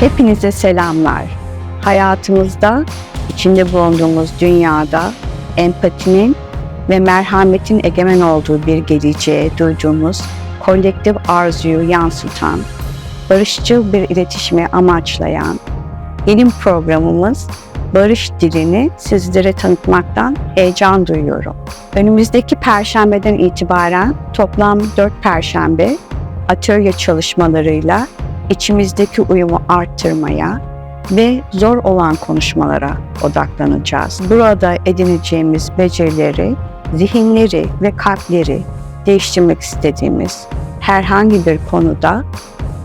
Hepinize selamlar. Hayatımızda, içinde bulunduğumuz dünyada empatinin ve merhametin egemen olduğu bir geleceğe duyduğumuz kolektif arzuyu yansıtan, barışçıl bir iletişimi amaçlayan yeni programımız Barış Dilini sizlere tanıtmaktan heyecan duyuyorum. Önümüzdeki perşembeden itibaren toplam 4 perşembe atölye çalışmalarıyla içimizdeki uyumu arttırmaya ve zor olan konuşmalara odaklanacağız. Burada edineceğimiz becerileri, zihinleri ve kalpleri değiştirmek istediğimiz herhangi bir konuda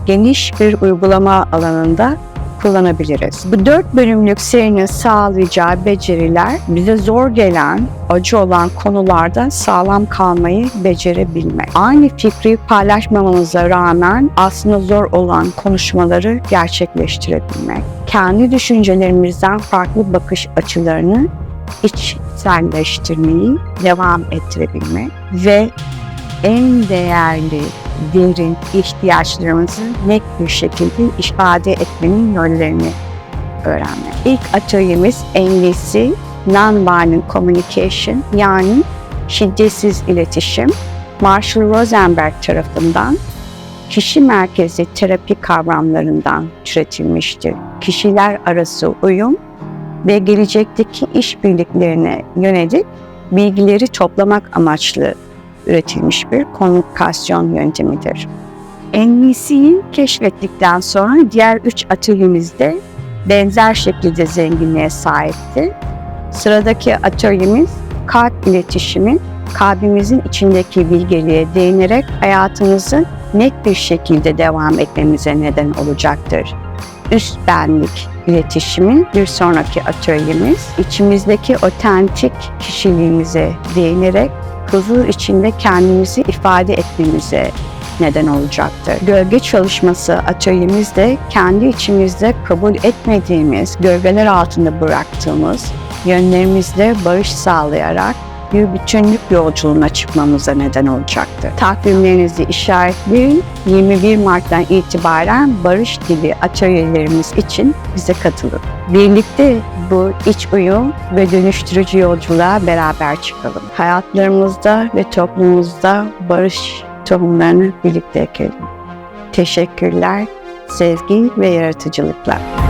geniş bir uygulama alanında kullanabiliriz. Bu dört bölümlük serinin sağlayacağı beceriler bize zor gelen, acı olan konularda sağlam kalmayı becerebilmek. Aynı fikri paylaşmamamıza rağmen aslında zor olan konuşmaları gerçekleştirebilmek. Kendi düşüncelerimizden farklı bakış açılarını içselleştirmeyi devam ettirebilmek ve en değerli derin ihtiyaçlarımızı net bir şekilde ifade etmenin yollarını öğrenmek. İlk atölyemiz NVC, Nonviolent Communication yani şiddetsiz iletişim. Marshall Rosenberg tarafından kişi merkezli terapi kavramlarından türetilmiştir. Kişiler arası uyum ve gelecekteki işbirliklerine yönelik bilgileri toplamak amaçlı üretilmiş bir komünikasyon yöntemidir. NVC'yi keşfettikten sonra diğer üç atölyemizde benzer şekilde zenginliğe sahipti. Sıradaki atölyemiz kalp iletişimi, kalbimizin içindeki bilgeliğe değinerek hayatımızın net bir şekilde devam etmemize neden olacaktır. Üst benlik iletişimi bir sonraki atölyemiz, içimizdeki otentik kişiliğimize değinerek huzur içinde kendimizi ifade etmemize neden olacaktır. Gölge çalışması atölyemizde kendi içimizde kabul etmediğimiz, gölgeler altında bıraktığımız yönlerimizle barış sağlayarak bir bütünlük yolculuğuna çıkmamıza neden olacaktır. Takvimlerinizi işaretleyin. 21 Mart'tan itibaren Barış Dili atölyelerimiz için bize katılın. Birlikte bu iç uyum ve dönüştürücü yolculuğa beraber çıkalım. Hayatlarımızda ve toplumumuzda barış tohumlarını birlikte ekelim. Teşekkürler, sevgi ve yaratıcılıkla.